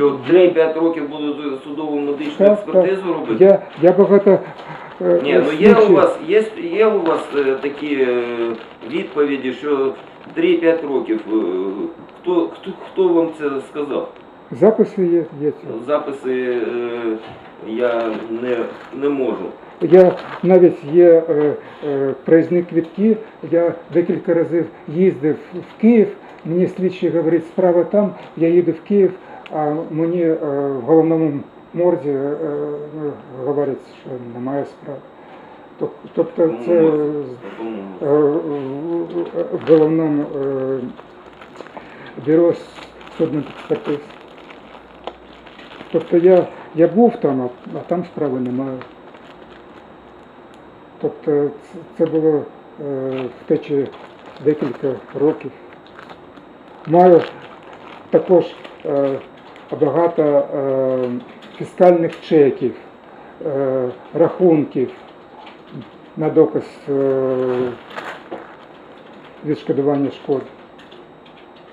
Що 3-5 років будуть судову медичну Так, експертизу робити? Я, я багато е, Ні, ну є у слідчих- вас, є, є у вас е, такі е, відповіді, що 3-5 років. е, Хто, хто, хто вам це сказав? записи є, є. Записи е, я не, не можу. Я навіть є е, е, проїзні квітки. Я декілька разів їздив в Київ. Мені слідчий говорить, справа там, я їду в Київ, а мені е, в головному морзі е, ну, говорять, що немає справи. Тобто це е, в головному бюро судних експертиз. Тобто я, я був там, а, а там справи немає. Тобто це було е, втечі декілька років. Маю також е, багато е, фіскальних чеків, е, рахунків на доказ е, відшкодування шкод.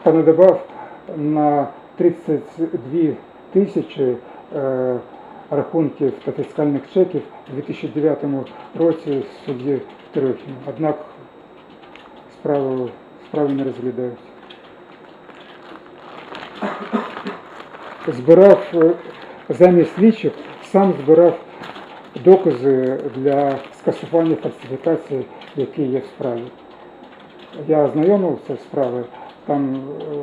Понадавав на 32 тисячі рахунків та фіскальних чеків у 2009 році судді Трохін. Однак справу, справи не розглядають. Збирав е, замість слідчих, сам збирав докази для скасування фальсифікації, які є в справі. Я ознайомився з справою, там е,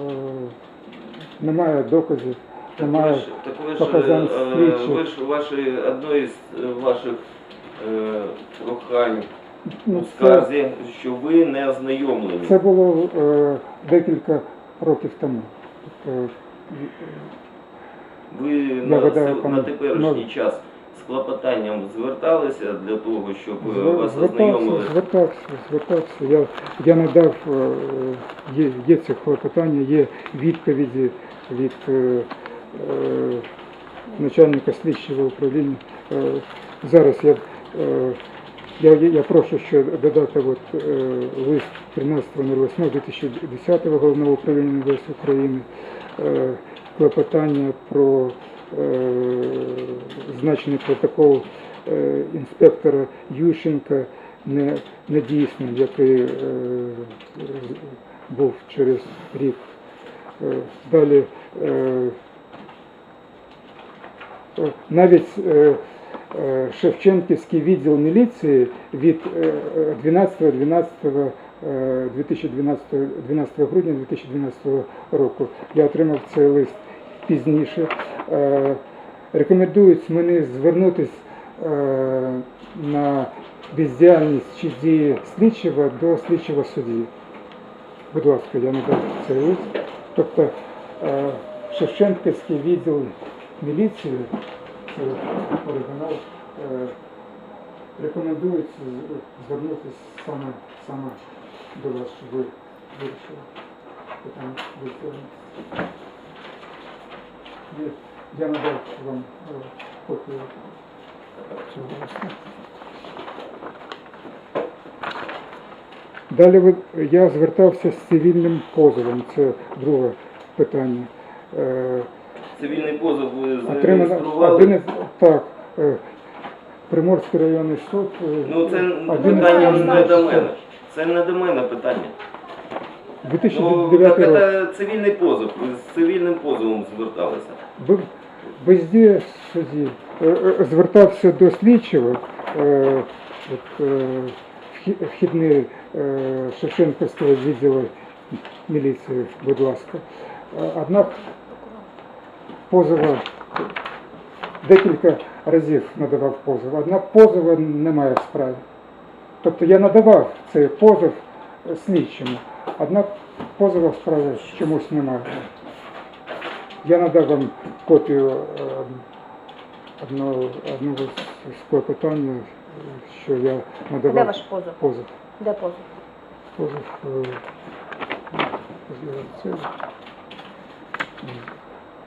немає доказів, Так немає. ви ж, так ви ж, показань е, слідчих. ви ж ваші, одно із е, ваших е, прохань у Ну, це, скарзі, що ви не ознайомлені. це було е, декілька років тому. Тобто, Ви на, на теперішній час з клопотанням зверталися для того, щоб е, вас ознайомили. звертався, звертався. Я, я надав, е, є, є це клопотання, є відповіді від е, е, начальника слідчого управління. Е, зараз я, е, я, я прошу ще додати от, е, лист 13.08.2010 Головного управління МВС України, е, про е, значений протокол е, інспектора Ющенка не, недійсним, який е, був через рік. Далі навіть Шевченківський відділ міліції від е, 12 12 е, 2012 12 грудня 2012 року я отримав цей лист пізніше. Е, Рекомендують мені звернутися е, на бездіяльність чи дії слідчого до слідчого судді. Будь ласка, я надав цей лист. Тобто е, Шевченківський відділ міліції, це оригінал, е, рекомендують звернутися саме, саме до вас, щоб ви вирішили питання. Є- Я надав вам е, копію цього листа. Далі я звертався з цивільним позовом. Це друге питання. Е, Цивільний позов ви зареєстрували. один так. е, Приморський районний суд. е, Ну це один питання не до мене. Це не до мене питання. Ну, так це цивільний позов. Ви з цивільним позовом зверталися. Б- Бездія судді Е, е, звертався до слідчого е, от, е, вхі- вхідний е, Шевченківського відділу міліції, будь ласка. Е, Однак позова декілька разів надавав позов, однак позова немає в справі. Тобто я надавав цей позов е, слідчому, однак позова в справі чомусь немає. Я надав вам копію е, одного, одного з- клопотання, е, що я надавав Де ваш позов? позов. Де позов? Позов е, це,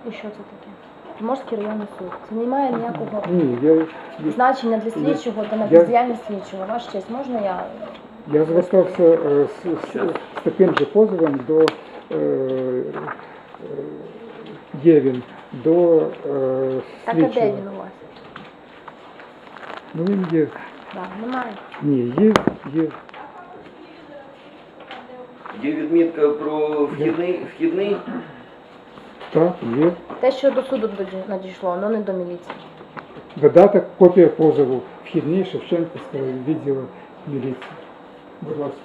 І що це таке? Приморський районний суд. Це не має ніякого ні, я, значення для слідчого та на Я- бездіяльність слідчого. Ваш честь, можна я? я звертався е, з, з, з таким же позовом до е, е, Євін до е, Так, а де слідчого. він у вас? Ну він є. Так, немає. Ні, є, є. Є відмітка про вхідний, вхідний Так, є. Те, що до суду надійшло, воно не до міліції. Додаток копія позову. Вхідний Шевченківського відділу міліції. Будь ласка.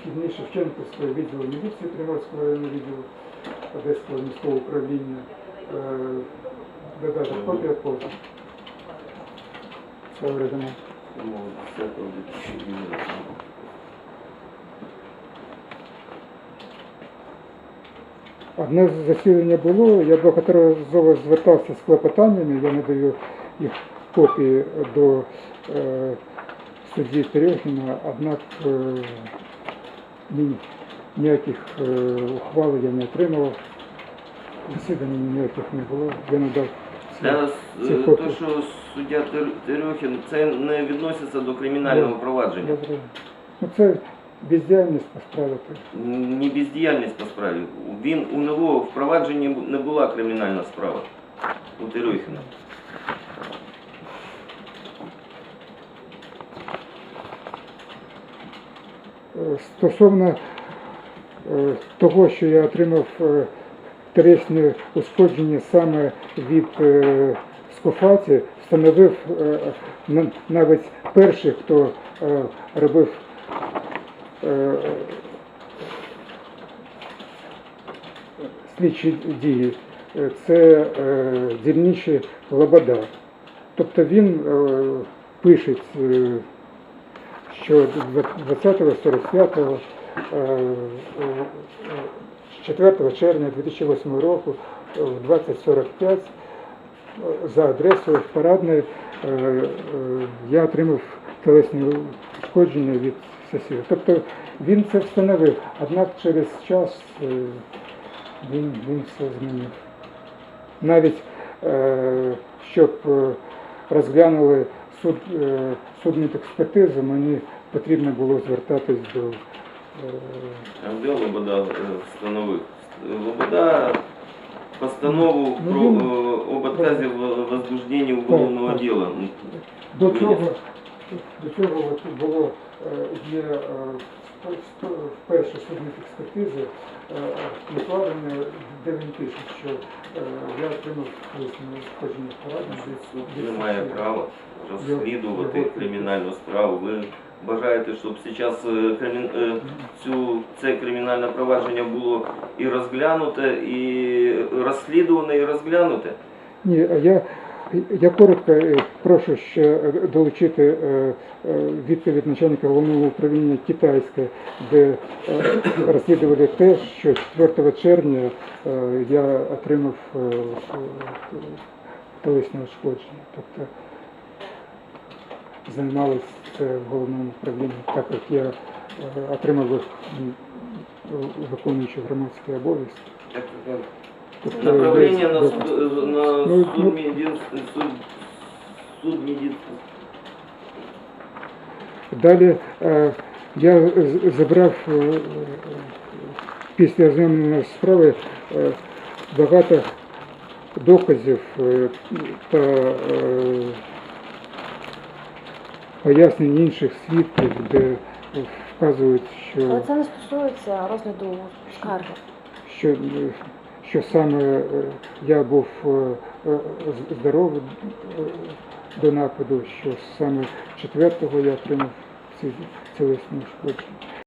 Вхідний Шевченківського відділу міліції Тривальського районного відділу Одеського міського управління. Е, Додаток копія позову. Це оригінал. Ну, 10 2009. Одне засідання було, я багаторазово звертався з клопотаннями, я надаю їх копії до е, судді Терехіна, однак е, ні- ніяких е, ухвал я не отримував, засідання ніяких не було, я надав ці- Та, ці е, то, що суддя Терехін, це не відноситься до кримінального провадження. Ну, це бездіяльність по справі. Не бездіяльність по справі. Він у нього в провадженні не була кримінальна справа у Терехіна. Е, Стосовно е, того, що я отримав е, тілесні ушкодження саме від скофаті, встановив навіть перший, хто робив слідчі дії, е, це е, дільничий Лобода. Тобто він е, пише е, що 20-45 4 червня 2008 року е, в 2045 е, за адресою парадної е, е, я отримав телесні ушкодження від сусіда. Тобто він це встановив, однак через час е, він, він все змінив. Навіть е, щоб е, розглянули суд, е, судмедекспертизу, мені потрібно було звертатись до А де Лобода встановив? Лобода постанову Ну, про він- об отказі в возбужденні уголовного діла. До цього, до цього було е, є е, вперше судних експертизи накладення, де він пише, що е, я отримав сходження поранення. від- Суд не має сусіда. права розслідувати кримінальну справу. Ви бажаєте, щоб зараз кримін... цю, це кримінальне провадження було і розглянуте, і розслідуване, і розглянуте? Ні, а я, я коротко е, прошу ще е, долучити е, відповідь начальника головного управління Китайське, де розслідували те, що 4 червня я отримав телесне ушкодження. Тобто займалися в головному управлінні, так як я отримав виконуючи громадські обов'язки. Десь- на суд, на Ну, суд, ну- суд, суд медицини. Далі е, я забрав е, е, після ознайомлення справи е, багато доказів е, та е, пояснень інших свідків, де вказують, Але що, це не стосується розгляду скарги. що, е, що саме е, я був е, е, здоровий до нападу, що саме 4-го я отримав ці тілесні ушкодження.